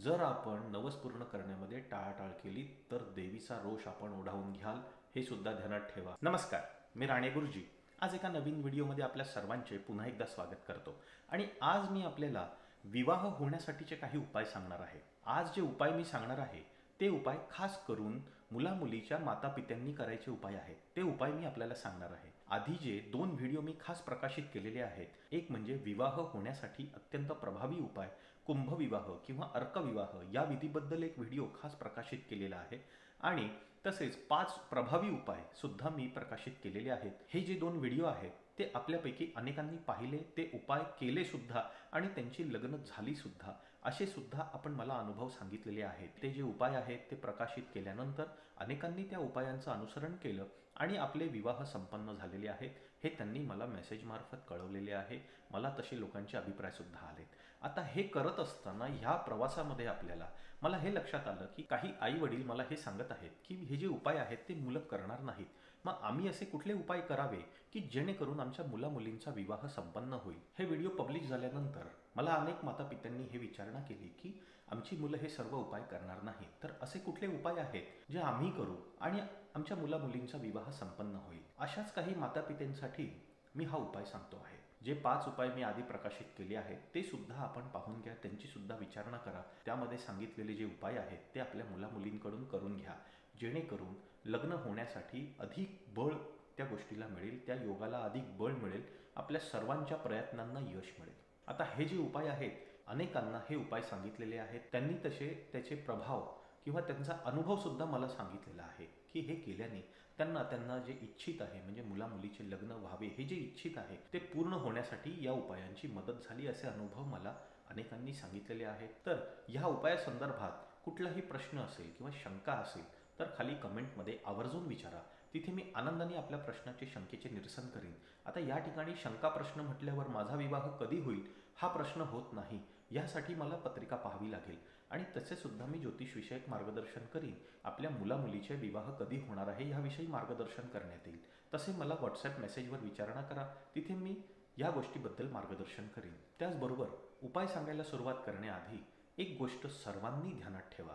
जर आपण नवस पूर्ण करण्यामध्ये टाळाटाळ केली तर देवीचा रोष आपण ओढावून घ्याल हे सुद्धा ध्यानात ठेवा. नमस्कार मी राणे गुरुजी. आज एका नवीन व्हिडिओमध्ये आपल्या सर्वांचे पुन्हा एकदा स्वागत करतो. आणि आज मी आपल्याला विवाह होण्यासाठीचे काही उपाय सांगणार आहे. आज जे उपाय मी सांगणार आहे ते उपाय खास करून मुला मुलीच्या माता पित्यांनी करायचे उपाय आहेत. ते उपाय मी आपल्याला सांगणार आहे. आधी जे दोन व्हिडिओ मी खास प्रकाशित केलेले आहेत एक म्हणजे विवाह होण्यासाठी अत्यंत प्रभावी उपाय कुंभविवाह किंवा अर्कविवाह या विधीबद्दल एक व्हिडिओ खास प्रकाशित केलेला आहे. आणि तसेच पाच प्रभावी उपाय सुद्धा मी प्रकाशित केलेले आहेत. हे जे दोन व्हिडिओ आहेत ते आपल्यापैकी अनेकांनी पाहिले ते उपाय केले सुद्धा आणि त्यांची लग्न झाली सुद्धा. असे सुद्धा आपण मला अनुभव सांगितलेले आहेत. ते जे उपाय आहेत ते प्रकाशित केल्यानंतर अनेकांनी त्या उपायांचं अनुसरण केलं आणि आपले विवाह संपन्न झालेले आहेत. हे त्यांनी मला मेसेजमार्फत कळवलेले आहे. मला तसे लोकांचे अभिप्रायसुद्धा आलेत. आता हे करत असताना ह्या प्रवासामध्ये आपल्याला मला हे लक्षात आलं की काही आई वडील मला हे सांगत आहेत की हे जे उपाय आहेत ते मुलं करणार नाहीत. मग आम्ही असे कुठले उपाय करावे की जेणेकरून आमच्या मुला मुलींचा विवाह संपन्न होईल? हे व्हिडिओ पब्लिश झाल्यानंतर मला अनेक माता पित्यांनी हे विचारणा केली की आमची मुलं हे सर्व उपाय करणार नाहीत. तर असे कुठले उपाय आहेत जे आम्ही करू आणि आमच्या मुला मुलींचा विवाह संपन्न होईल? अशाच काही माता पित्यांसाठी मी हा उपाय सांगतो आहे. जे पाच उपाय मी आधी प्रकाशित केले आहेत ते सुद्धा आपण पाहून घ्या त्यांची सुद्धा विचारणा करा. त्यामध्ये सांगितलेले जे उपाय आहेत ते आपल्या मुला मुलींकडून करून घ्या. जेणेकरून लग्न होण्यासाठी अधिक बळ त्या गोष्टीला मिळेल त्या योगाला अधिक बळ मिळेल आपल्या सर्वांच्या प्रयत्नांना यश मिळेल. आता हे जे उपाय आहेत अनेकांना हे उपाय सांगितलेले आहेत. त्यांनी तसे त्याचे प्रभाव किंवा त्यांचा अनुभव सुद्धा मला सांगितलेला आहे की हे केल्याने त्यांना त्यांना जे इच्छित आहे म्हणजे मुला मुलीचे लग्न व्हावे हे जे इच्छित आहे ते पूर्ण होण्यासाठी या उपायांची मदत झाली असे अनुभव मला अनेकांनी सांगितलेले आहेत. तर ह्या उपायासंदर्भात कुठलाही प्रश्न असेल किंवा शंका असेल तर खाली कमेंटमध्ये आवर्जून विचारा. तिथे मी आनंदाने आपल्या प्रश्नाचे शंकेचे निरसन करीन. आता या ठिकाणी शंका प्रश्न म्हटल्यावर माझा विवाह कधी होईल? हा प्रश्न होत नाही. यासाठी मला पत्रिका पाहावी लागेल. आणि तसेसुद्धा मी ज्योतिषविषयक मार्गदर्शन करीन. आपल्या मुलामुलीचे विवाह कधी होणार आहे याविषयी मार्गदर्शन करण्यात येईल. तसे मला व्हॉट्सॲप मेसेजवर विचारणा करा. तिथे मी या गोष्टीबद्दल मार्गदर्शन करीन. त्याचबरोबर उपाय सांगायला सुरुवात करण्याआधी एक गोष्ट सर्वांनी ध्यानात ठेवा.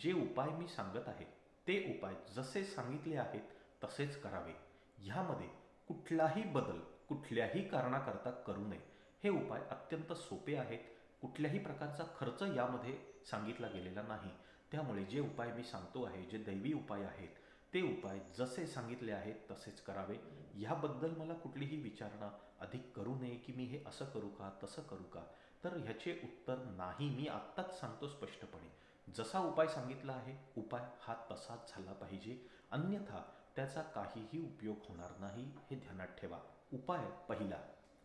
जे उपाय मी सांगत आहे ते उपाय जसे सांगितले आहेत तसेच करावे. ह्यामध्ये कुठलाही बदल कुठल्याही कारणाकरता करू नये. हे उपाय अत्यंत सोपे आहेत. कुठल्याही प्रकारचा खर्च यामध्ये सांगितला गेलेला नाही. त्यामुळे जे उपाय मी सांगतो आहे जे दैवी उपाय आहेत ते उपाय जसे सांगितले आहेत तसेच करावे. ह्याबद्दल मला कुठलीही विचारणा अधिक करू नये की मी हे असं करू का तसं करू का? तर ह्याचे उत्तर नाही. मी आत्ताच सांगतो स्पष्टपणे. जसा उपाय सांगितला आहे उपाय हा तसाच झाला पाहिजे. अन्यथा त्याचा काहीही उपयोग होणार नाही हे ध्यानात ठेवा. उपाय पहिला.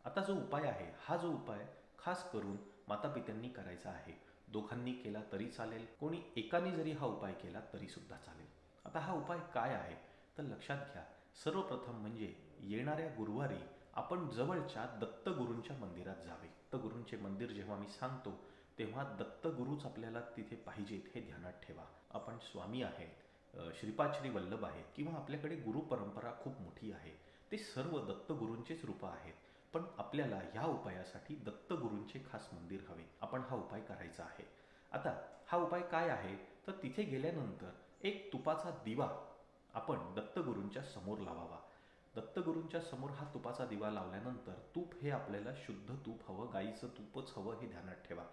आता जो उपाय आहे हा जो उपाय खास करून मातापित्यांनी करायचा आहे. दोघांनी केला तरी चालेल कोणी एकाने जरी हा उपाय केला तरी सुद्धा चालेल. आता हा उपाय काय आहे तर लक्षात घ्या. सर्वप्रथम म्हणजे येणाऱ्या गुरुवारी आपण जवळच्या दत्तगुरूंच्या मंदिरात जावे. दत्तगुरूंचे मंदिर जेव्हा मी सांगतो तेव्हा दत्तगुरूच आपल्याला तिथे पाहिजेत हे ध्यानात ठेवा. आपण स्वामी आहेत श्रीपाद श्री वल्लभ आहेत किंवा आपल्याकडे गुरु परंपरा खूप मोठी आहे ते सर्व दत्तगुरूंचेच रूपं आहेत. पण आपल्याला ह्या उपायासाठी दत्तगुरूंचे खास मंदिर हवे. आपण हा उपाय करायचा आहे. आता हा उपाय काय आहे? तर तिथे गेल्यानंतर एक तुपाचा दिवा आपण दत्तगुरूंच्या समोर लावावा. दत्तगुरूंच्या समोर हा तुपाचा दिवा लावल्यानंतर तूप हे आपल्याला शुद्ध तूप हवं गाईचं तूपच हवं हे ध्यानात ठेवा.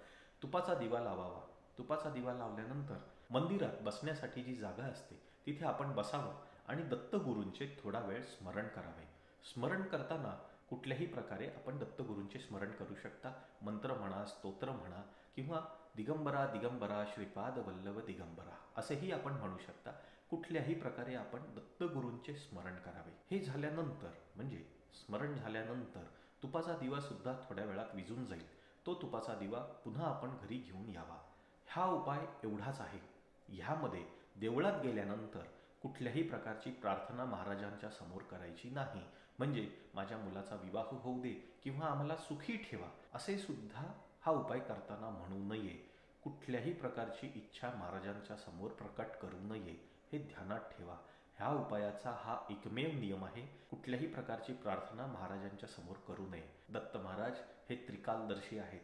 तुपाचा दिवा लावावा. तुपाचा दिवा लावल्यानंतर मंदिरात बसण्यासाठी जी जागा असते तिथे आपण बसावं आणि दत्तगुरूंचे थोडा वेळ स्मरण करावे. स्मरण करताना कुठल्याही प्रकारे आपण दत्तगुरूंचे स्मरण करू शकता. मंत्र म्हणा स्तोत्र म्हणा किंवा दिगंबरा दिगंबरा श्रीपाद वल्लभ दिगंबरा असेही आपण म्हणू शकता. कुठल्याही प्रकारे आपण दत्तगुरूंचे स्मरण करावे. हे झाल्यानंतर म्हणजे स्मरण झाल्यानंतर तुपाचा दिवा सुद्धा थोड्या वेळात विजून जाईल. तो तुपाचा दिवा पुन्हा आपण घरी घेऊन यावा. हा उपाय एवढाच आहे. ह्यामध्ये देवळात गेल्यानंतर कुठल्याही प्रकारची प्रार्थना महाराजांच्या समोर करायची नाही. म्हणजे माझ्या मुलाचा विवाह होऊ दे किंवा आम्हाला सुखी ठेवा असे सुद्धा हा उपाय करताना म्हणू नये. कुठल्याही प्रकारची इच्छा महाराजांच्या समोर प्रकट करू नये हे ध्यानात ठेवा. ह्या उपायाचा हा एकमेव नियम आहे. कुठल्याही प्रकारची प्रार्थना महाराजांच्या समोर करू नये. दत्त महाराज हे त्रिकालदर्शी आहेत.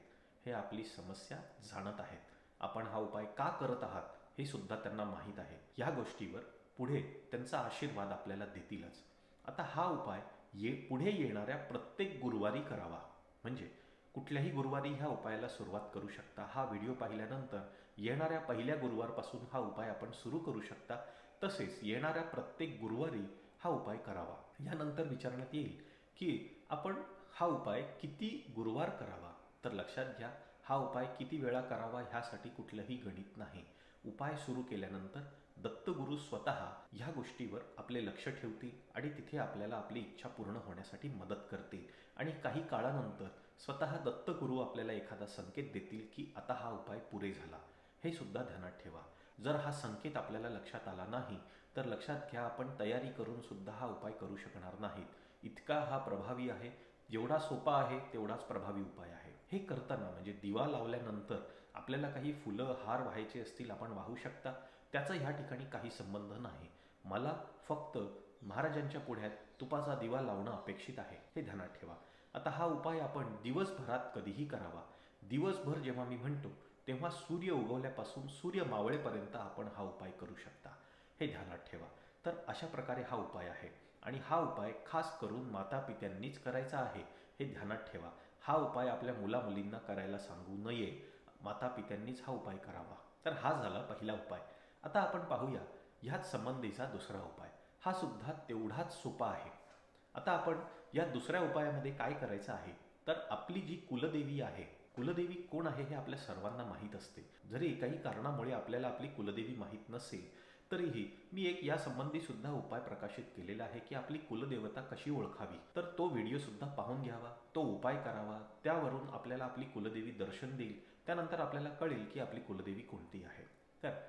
हे आपली समस्या जाणत आहेत. आपण हा उपाय का करत आहात हे सुद्धा त्यांना माहीत आहे. या गोष्टीवर पुढे त्यांचा आशीर्वाद आपल्याला देतीलच. आता हा उपाय ये पुढे येणाऱ्या प्रत्येक गुरुवारी करावा. म्हणजे कुठल्याही गुरुवारी ह्या उपायाला सुरुवात करू शकता. हा व्हिडिओ पाहिल्यानंतर येणाऱ्या पहिल्या गुरुवारपासून हा उपाय आपण सुरू करू शकता. तसेच येणाऱ्या प्रत्येक गुरुवारी हा उपाय करावा. यानंतर विचारण्यात येईल की आपण हा उपाय किती गुरुवार करावा? तर लक्षात घ्या हा उपाय किती वेळा करावा ह्यासाठी कुठलंही गणित नाही. उपाय सुरू केल्यानंतर दत्तगुरू स्वतः ह्या गोष्टीवर आपले लक्ष ठेवतील आणि तिथे आपल्याला आपली इच्छा पूर्ण होण्यासाठी मदत करतील. आणि काही काळानंतर स्वतः दत्तगुरू आपल्याला एखादा संकेत देतील की आता हा उपाय पुरे झाला. हे सुद्धा ध्यानात ठेवा. जर हा संकेत आपल्याला लक्षात आला नाही तर लक्षात घ्या आपण तयारी करून सुद्धा हा उपाय करू शकणार नाहीत. इतका हा प्रभावी आहे जेवढा सोपा आहे तेवढाच प्रभावी उपाय आहे. हे करताना म्हणजे दिवा लावल्यानंतर आपल्याला काही फुलं हार व्हायचे असतील आपण वाहू शकता. त्याचा ह्या ठिकाणी काही संबंध नाही. मला फक्त महाराजांच्या पुढ्यात तुपाचा दिवा लावणं अपेक्षित आहे. हे ध्यानात ठेवा. आता हा उपाय आपण दिवसभरात कधीही करावा. दिवसभर जेव्हा मी म्हणतो तेव्हा सूर्य उगवल्यापासून सूर्य मावळेपर्यंत आपण हा उपाय करू शकता. हे ध्यानात ठेवा. तर अशा प्रकारे हा उपाय आहे. आणि हा उपाय खास करून माता पित्यांनीच करायचा आहे हे ध्यानात ठेवा. हा उपाय आपल्या मुला मुलींना करायला सांगू नये. माता पित्यांनीच हा उपाय करावा. तर हा झाला पहिला उपाय. आता आपण पाहूया ह्याच संबंधीचा दुसरा उपाय. हा सुद्धा तेवढाच सोपा आहे. आता आपण या दुसऱ्या उपायामध्ये काय करायचं आहे? तर आपली जी कुलदेवी आहे कुलदेवी कोण आहे हे आपल्या सर्वांना माहीत असते. जरी काही कारणामुळे आपल्याला आपली कुलदेवी माहीत नसेल तरीही मी एक या संबंधी सुद्धा उपाय प्रकाशित केलेला आहे की आपली कुलदेवता कशी ओळखावी. तर तो व्हिडिओ सुद्धा पाहून घ्यावा तो उपाय करावा त्यावरून आपल्याला आपली कुलदेवी दर्शन देईल त्यानंतर आपल्याला कळेल की आपली कुलदेवी कोणती आहे. तर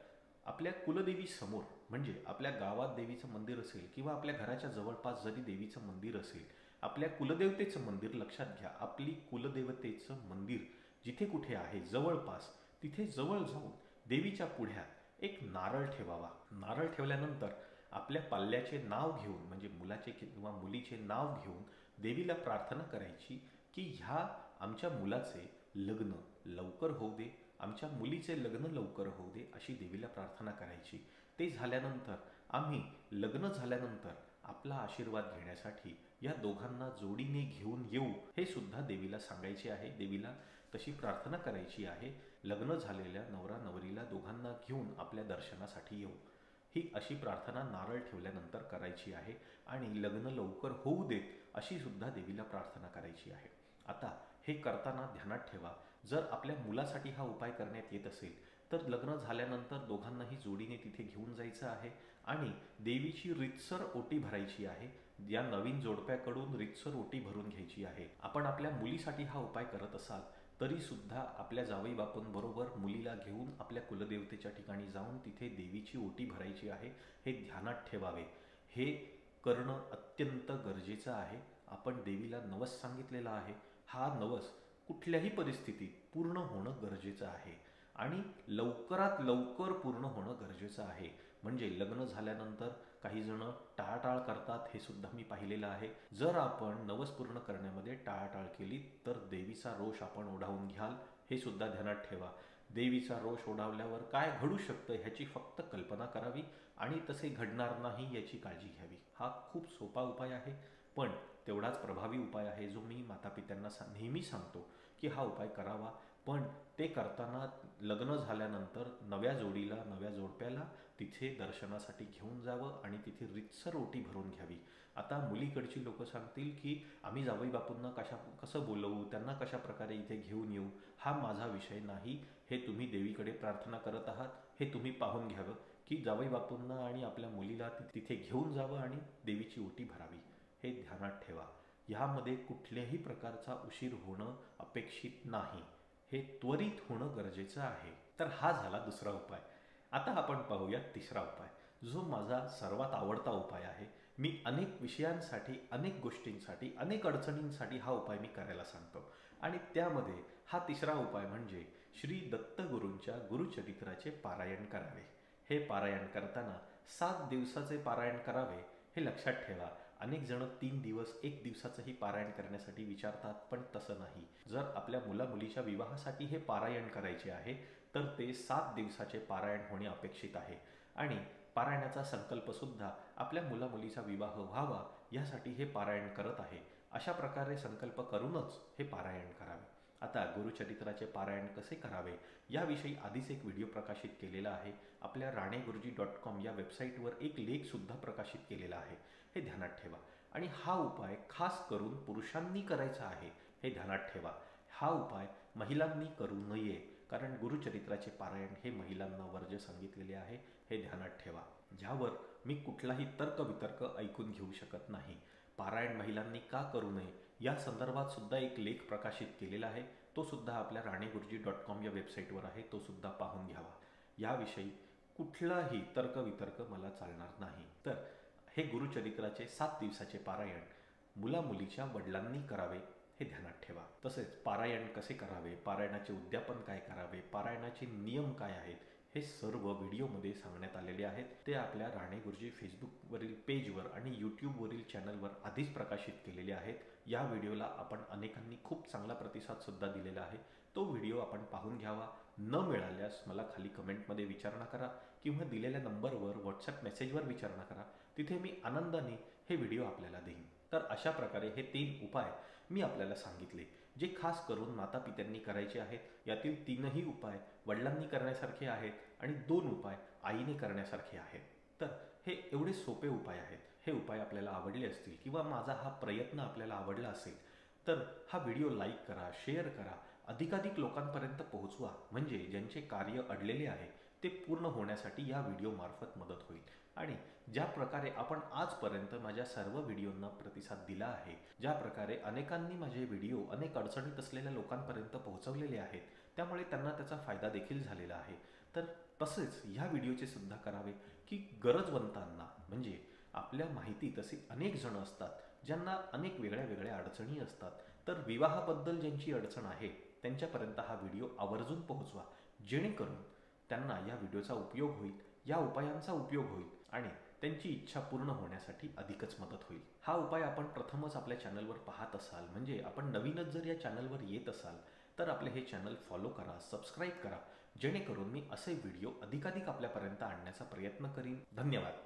आपल्या कुलदेवी समोर म्हणजे आपल्या गावात देवीचं मंदिर असेल किंवा आपल्या घराच्या जवळपास जरी देवीचं मंदिर असेल आपल्या कुलदेवतेचं मंदिर लक्षात घ्या. आपली कुलदेवतेचं मंदिर जिथे कुठे आहे जवळपास तिथे जवळ जाऊन देवीच्या पुढ्यात एक नारळ ठेवावा. नारळ ठेवल्यानंतर आपल्या पाल्याचे नाव घेऊन म्हणजे मुलाचे किंवा मुलीचे नाव घेऊन देवीला प्रार्थना करायची की ह्या आमच्या मुलाचे लग्न लवकर होऊ दे आमच्या मुलीचे लग्न लवकर होऊ दे अशी देवीला प्रार्थना करायची. ते झाल्यानंतर आम्ही लग्न झाल्यानंतर आपला आशीर्वाद घेण्यासाठी या दोघांना जोडीने घेऊन येऊ हे सुद्धा देवीला सांगायचे आहे. देवीला तशी प्रार्थना करायची आहे. लग्न झालेल्या नवरा नवरीला दोघांना घेऊन आपल्या दर्शनासाठी येऊ. ही अशी प्रार्थना नारळ ठेवल्यानंतर करायची आहे आणि लग्न लवकर होऊ देत अशी सुद्धा देवीला प्रार्थना करायची आहे. आता हे करताना ध्यानात ठेवा. जर आपल्या मुलासाठी हा उपाय करण्यात येत असेल तर लग्न झाल्यानंतर दोघांनाही जोडीने तिथे घेऊन जायचं आहे आणि देवीची रितसर ओटी भरायची आहे. या नवीन जोडप्याकडून रितसर ओटी भरून घ्यायची आहे. आपण आपल्या मुलीसाठी हा उपाय करत असाल तरी सुद्धा आपल्या जावई बापूंबरोबर मुलीला घेऊन आपल्या कुलदेवतेच्या ठिकाणी जाऊन तिथे देवीची ओटी भरायची आहे हे ध्यानात ठेवावे. हे करणं अत्यंत गरजेचं आहे. आपण देवीला नवस सांगितलेला आहे. हा नवस कुठल्याही परिस्थितीत पूर्ण होणं गरजेचं आहे. आणि लवकरात लवकर पूर्ण होणं गरजेचं आहे. म्हणजे लग्न झाल्यानंतर काही जण टाळाटाळ करतात हे सुद्धा मी पाहिलेलं आहे. जर आपण नवस पूर्ण करण्यामध्ये टाळाटाळ केली तर देवीचा रोष आपण ओढावून घ्याल हे सुद्धा ध्यानात ठेवा. देवीचा रोष ओढावल्यावर काय घडू शकतं ह्याची फक्त कल्पना करावी आणि तसे घडणार नाही याची काळजी घ्यावी. हा खूप सोपा उपाय आहे पण तेवढाच प्रभावी उपाय आहे जो मी मातापित्यांना सा नेहमी सांगतो की हा उपाय करावा. पण ते करताना लग्न झाल्यानंतर नव्या जोडीला नव्या जोडप्याला तिथे दर्शनासाठी घेऊन जावं आणि तिथे रितसर ओटी भरून घ्यावी. आता मुलीकडची लोक सांगतील की आम्ही जावई बापूंना कशा कसं बोलवू? त्यांना कशा प्रकारे इथे घेऊन येऊ? हा माझा विषय नाही. हे तुम्ही देवीकडे प्रार्थना करत आहात. हे तुम्ही पाहून घ्यावं की जावई बापूंना आणि आपल्या मुलीला तिथे घेऊन जावं आणि देवीची ओटी भरावी. हे ध्यानात ठेवा. ह्यामध्ये कुठल्याही प्रकारचा उशीर होणं अपेक्षित नाही. हे त्वरित होणं गरजेचं आहे. तर हा झाला दुसरा उपाय. आता आपण पाहूया तिसरा उपाय. जो माझा सर्वात आवडता उपाय आहे. मी अनेक विषयांसाठी अनेक गोष्टींसाठी अनेक अडचणींसाठी हा उपाय मी करायला सांगतो. आणि त्यामध्ये हा तिसरा उपाय म्हणजे श्री दत्तगुरूंच्या गुरुचरित्राचे पारायण करावे. हे पारायण करताना सात दिवसाचे पारायण करावे हे लक्षात ठेवा. अनेक जण तीन दिवस एक दिवसाचंही पारायण करण्यासाठी विचारतात पण तसं नाही. जर आपल्या मुला मुलीच्या विवाहासाठी हे पारायण करायचे आहे तर ते सात दिवसाचे पारायण होणे अपेक्षित आहे. आणि पारायणाचा संकल्प सुद्धा आपल्या मुलामुलीचा विवाह व्हावा यासाठी हे पारायण करत आहे. अशा प्रकारे संकल्प करूनच हे पारायण करावे. आता गुरुचरित्राचे पारायण कसे करावे? याविषयी आधीच एक व्हिडिओ प्रकाशित केलेला आहे. आपल्या राणे गुरुजी डॉट कॉम या वेबसाईटवर एक लेखसुद्धा प्रकाशित केलेला आहे. हे ध्यानात ठेवा. आणि हा उपाय खास करून पुरुषांनी करायचा आहे हे ध्यानात ठेवा. हा उपाय महिलांनी करू नये कारण गुरुचरित्राचे पारायण हे महिलांना वर्ज सांगितलेले आहे हे ध्यानात ठेवा. ज्यावर मी कुठलाही तर्कवितर्क ऐकून घेऊ शकत नाही. पारायण महिलांनी का करू नये? या संदर्भात सुद्धा एक लेख प्रकाशित केलेला आहे. तो सुद्धा आपल्या राणे गुरुजी डॉट कॉम या वेबसाईटवर आहे. तो सुद्धा पाहून घ्यावा. याविषयी कुठलाही तर्कवितर्क मला चालणार नाही. तर हे गुरुचरित्राचे सात दिवसाचे पारायण मुलामुलीच्या वडिलांनी करावे हे ध्यानात ठेवा. तसेच पारायण कसे करावे? पारायणाचे उद्यापन काय करावे? पारायणाचे नियम काय आहेत? हे सर्व व्हिडिओमध्ये सांगण्यात आलेले आहेत. ते आपल्या राणे गुरुजी फेसबुकवरील पेजवर आणि यूट्यूबवरील चॅनलवर आधीच प्रकाशित केलेले आहेत. या व्हिडिओला आपण अनेकांनी खूप चांगला प्रतिसादसुद्धा दिलेला आहे. तो व्हिडिओ आपण पाहून घ्यावा. न मिळाल्यास मला खाली कमेंटमध्ये विचारणा करा किंवा दिलेल्या नंबरवर व्हॉट्सअप मेसेजवर विचारणा करा. तिथे मी आनंदाने हे व्हिडिओ आपल्याला देईन. तर अशा प्रकारे हे तीन उपाय मी आपल्याला सांगितले. जे खास करून माता पित्यांनी करायचे आहेत यातील तीनही उपाय वडिलांनी करण्यासारखे आहेत आणि दोन उपाय आईने करण्यासारखे आहेत. तर हे एवढे सोपे उपाय आहेत. हे उपाय आपल्याला आवडले असतील किंवा माझा हा प्रयत्न आपल्याला आवडला असेल तर हा व्हिडिओ लाईक करा शेअर करा. अधिकाधिक लोकांपर्यंत पोहोचवा. म्हणजे ज्यांचे कार्य अडलेले आहे ते पूर्ण होण्यासाठी या व्हिडिओमार्फत मदत होईल. आणि ज्या प्रकारे आपण आजपर्यंत माझ्या सर्व व्हिडिओंना प्रतिसाद दिला आहे ज्या प्रकारे अनेकांनी माझे व्हिडिओ अनेक अडचणीत असलेल्या लोकांपर्यंत पोहोचवलेले आहेत त्यामुळे त्यांना त्याचा फायदा देखील झालेला आहे. तर तसेच ह्या व्हिडिओचे सुद्धा करावे की गरजवंतांना म्हणजे आपल्या माहिती असे अनेक जण असतात ज्यांना अनेक वेगळ्या वेगळ्या अडचणी असतात. तर विवाहाबद्दल ज्यांची अडचण आहे त्यांच्यापर्यंत हा व्हिडिओ आवर्जून पोहोचवा. जेणेकरून त्यांना या व्हिडिओचा उपयोग होईल या उपायांचा उपयोग होईल आणि त्यांची इच्छा पूर्ण होण्यासाठी अधिकच मदत होईल. हा उपाय आपण प्रथमच आपल्या चॅनलवर पाहत असाल म्हणजे आपण नवीनच जर या चॅनलवर येत असाल तर आपले हे चॅनल फॉलो करा सबस्क्राईब करा जेणेकरून मी असे व्हिडिओ अधिकाधिक आपल्यापर्यंत आणण्याचा प्रयत्न करीन. धन्यवाद.